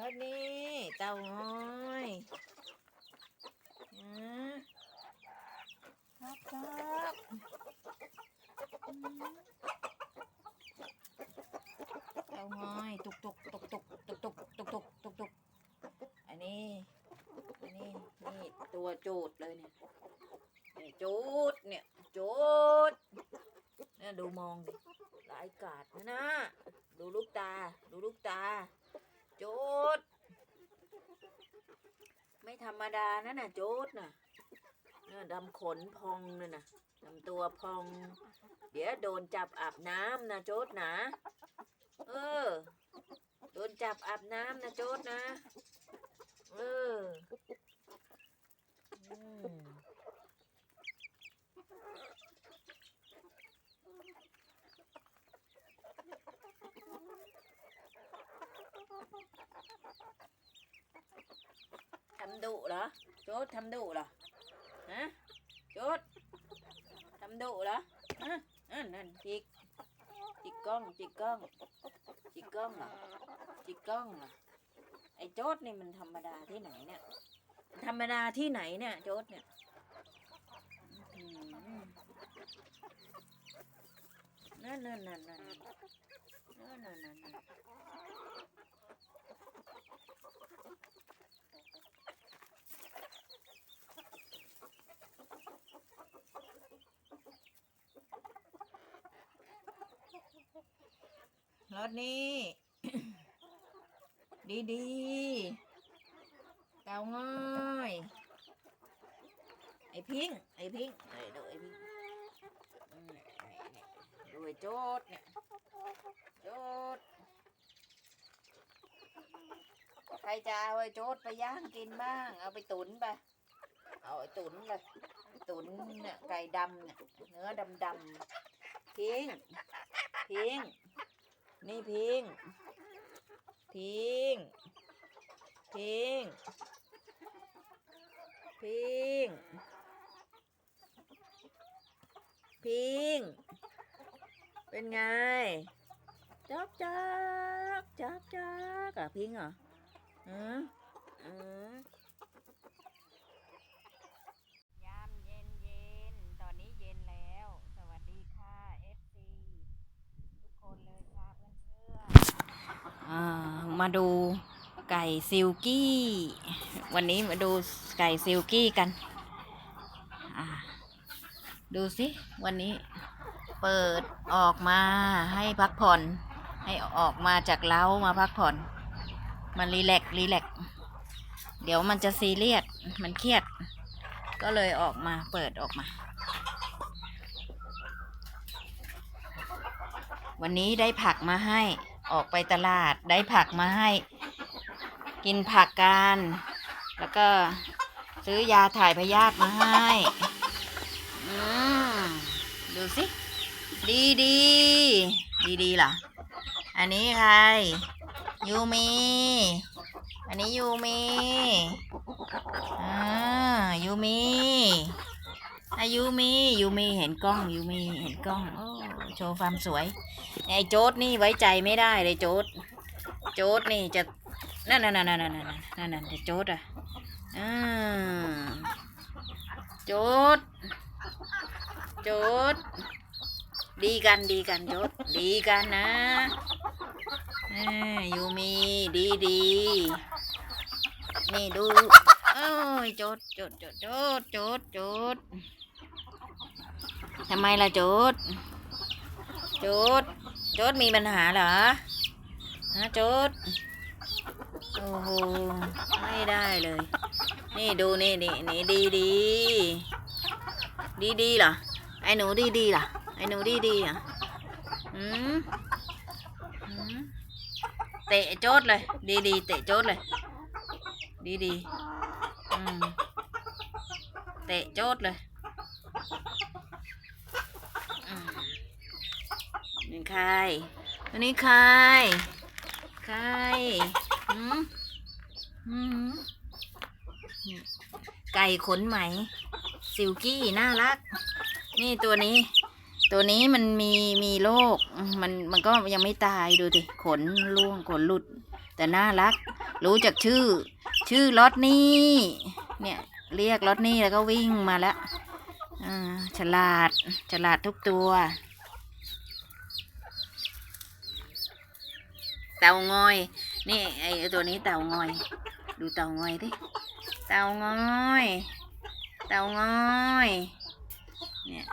แล้วนี่เต่าง้อยนะครับครับเต่าง้อยตุกตุกตุกตุกตุกตุกตุกตุกตุกตุกอันนี้อันนี้นี่ตัวโจดเลยเนี่ยนี่ยโจดเนี่ยโจดเนี่ยดูมองดิหลายกาดนะนะดูลูกตา ดูลูกตา จดไม่ธรรมดานะน่ะโจดน่ะเนี่ยดำขนพองน่ะนะดำตัวพอง เดี๋ยวโดนจับอาบน้ำนะโจดนะ เออ โดนจับอาบน้ำนะโจดนะ เออ อืมำดุเหรอโจดทำดุเหรอฮะโจดทำดุเหรอฮะนั่นนั่นจิกจิกกล้องจิกกล้องจิกกล้องเหรอจิกกล้องเหรอไอ้โจดนี่มันธรรมดาที่ไหนเนี่ย ธรรมดาที่ไหนเนี่ย โจดเนี่ยนั่นนั่นนั่นนั่นนั่นนั่นนั่น รถนี้ ดีดีๆเตาง่อย ไอพิง ไอพิงไอ้ดูไอพิงดูไอโจดเนี่ยโจดใครจะเอาไอโจดไปย่างกินบ้าง เอาไปตุนไป เอาไอตุนเลยตุนเนี่ยไก่ดำเนี่ยเนื้อดำดำๆพิงพิง นี่พิง พิง พิง พิง พิง เป็นไงจ๊อกจ๊อกจ๊อกจ๊อกอะพิงเหรออืมอือยามเย็นเย็นตอนนี้เย็นแล้ว สวัสดีค่ะ FC ทุกคนเลยค่ะเพื่อนเพื่อนๆ อ่า มาดูไก่ซิลกี้ วันนี้มาดูไก่ซิลกี้กัน ดูสิ วันนี้เปิดออกมาให้พักผ่อน ให้ออกมาจากเล้ามาพักผ่อน มันรีแลกซ์รีแลกซ์เดี๋ยวมันจะซีเรียส มันเครียด ก็เลยออกมาเปิดออกมา วันนี้ได้ผักมาให้ ออกไปตลาดได้ผักมาให้ กินผักกัน แล้วก็ซื้อยาถ่ายพยาธิมาให้อืมดูสิ ดีดีดีดีเหรออันนี้ใคร ยูมี อันนี้ยูมีอ่ายูมีอายูมียูมีเห็นกล้องยูมีเห็นกล้องโอ้โชว์ความสวย ไอ้โจ๊ดนี่ไว้ใจไม่ได้เลยโจ๊ดโจ๊ดนี่จะนั่นนั่นนั่นนั่นนั่นโจ๊ดอะอ่าโจ๊ดโจ๊ดดีกันดีกันโจ๊ดดีกันนะอยู่มีดีดีนี่ดูโอ้ยโจ๊ดโจ๊ดโจ๊ดโจ๊ดโจ๊ดโจ๊ดทำไมล่ะโจ๊ดโจ๊ด โจ๊ดมีปัญหาเหรอฮะโจ๊ดโอ้โหไม่ได้เลย นี่ดูนี่นี่นี่ดีดีดีดีเหรอไอ้หนูดีดีเหรอไอ้หนูดีดีเหรออืมอืมเตะโจ๊ดเลย ดีดีเตะโจ๊ดเลย ดีดีอืมเตะโจ๊ดเลยอืม นี่ใครอันนี้ใคร ใครหืมหืมไก่ขนไหม ซิลกี้น่ารัก นี่ตัวนี้ ตัวนี้มันมีมีโรคมันมันก็ยังไม่ตายดูดิขนร่วงขนหลุด แต่น่ารัก รู้จักชื่อ ชื่อรถนี่ เนี่ย เรียกรถนี่แล้วก็วิ่งมาแล้วอ่าฉลาดฉลาดทุกตัว เต่างอย นี่ไอตัวนี้เต่างอย ดูเต่างอยดิเต่างอย เต่างอย เนี่ย